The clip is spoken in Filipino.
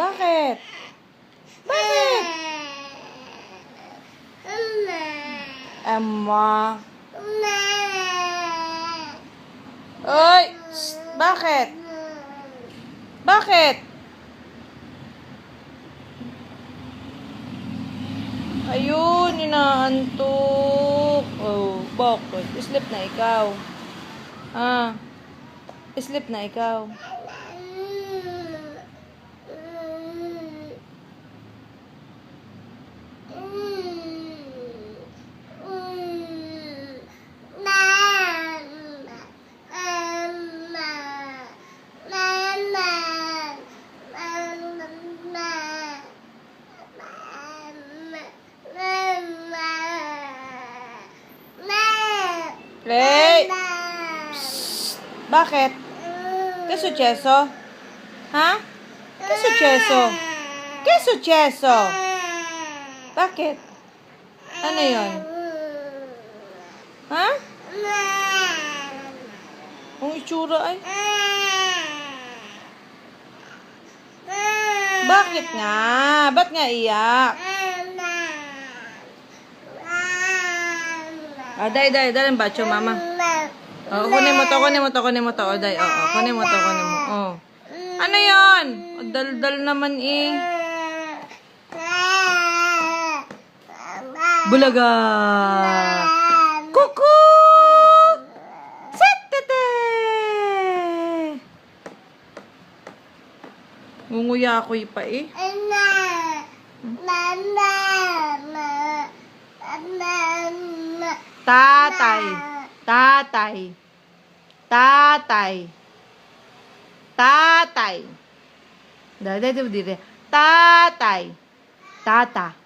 Bakit? Bakit? Emma. Oy! Bakit? Bakit? Ayun, inaantok. Oh, bakit? Sleep na ikaw. Ah. Sleep na ikaw. Play! Bakit? Queso cheso? Ha? Queso cheso? Queso cheso? Bakit? Ano yun? Ha? Ang itsura ay... Bakit nga? Ba't nga iyak? Ah, day, day, day, bacho, mama. Oh, kunin mo to, kunin mo to, kunin mo to. Oh, day, oh, oh, kunin mo to, kunin mo. Oh. Ano yon? Oh, dal-dal naman eh. Bulaga! Kuku! Setete! Ngunguya ako pa eh. Tatay. Tatay. Tatay. Tatay. Dada. Tatay. Tata.